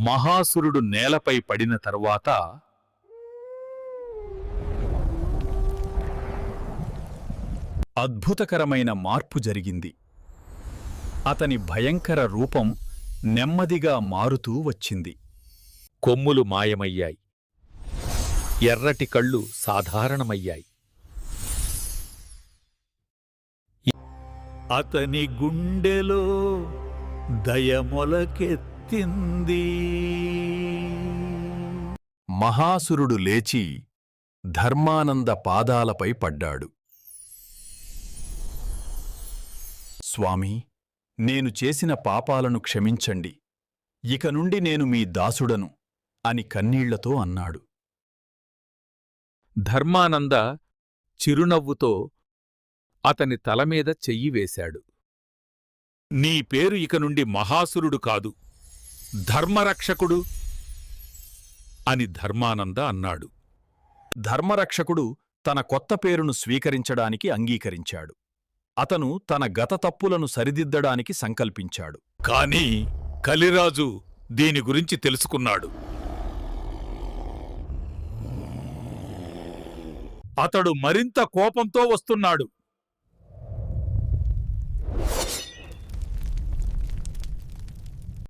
మహాసురుడు నేలపై పడిన తరువాత అద్భుతకరమైన మార్పు జరిగింది. అతని భయంకర రూపం నెమ్మదిగా మారుతూ వచ్చింది. కొమ్ములు మాయమయ్యాయి. ఎర్రటి కళ్ళు సాధారణమయ్యాయి. అతని గుండెలో దయమొలకెత్తింది మహాసురుడు లేచి ధర్మానంద పాదాలపై పడ్డాడు. స్వామీ నేను చేసిన పాపాలను క్షమించండి. ఇక నుండి నేను మీ దాసుడను అని కన్నీళ్ళతో అన్నాడు. ధర్మానంద చిరునవ్వుతో అతని తలమీద చెయ్యి వేశాడు. నీ పేరు ఇక నుండి మహాసురుడు కాదు. ధర్మరక్షకుడు అని ధర్మానంద అన్నాడు. ధర్మరక్షకుడు తన కొత్త పేరును స్వీకరించడానికి అంగీకరించాడు. అతను తన గత తప్పులను సరిదిద్దడానికి సంకల్పించాడు. కాని కలిరాజు దీని గురించి తెలుసుకున్నాడు. అతడు మరింత కోపంతో వస్తున్నాడు.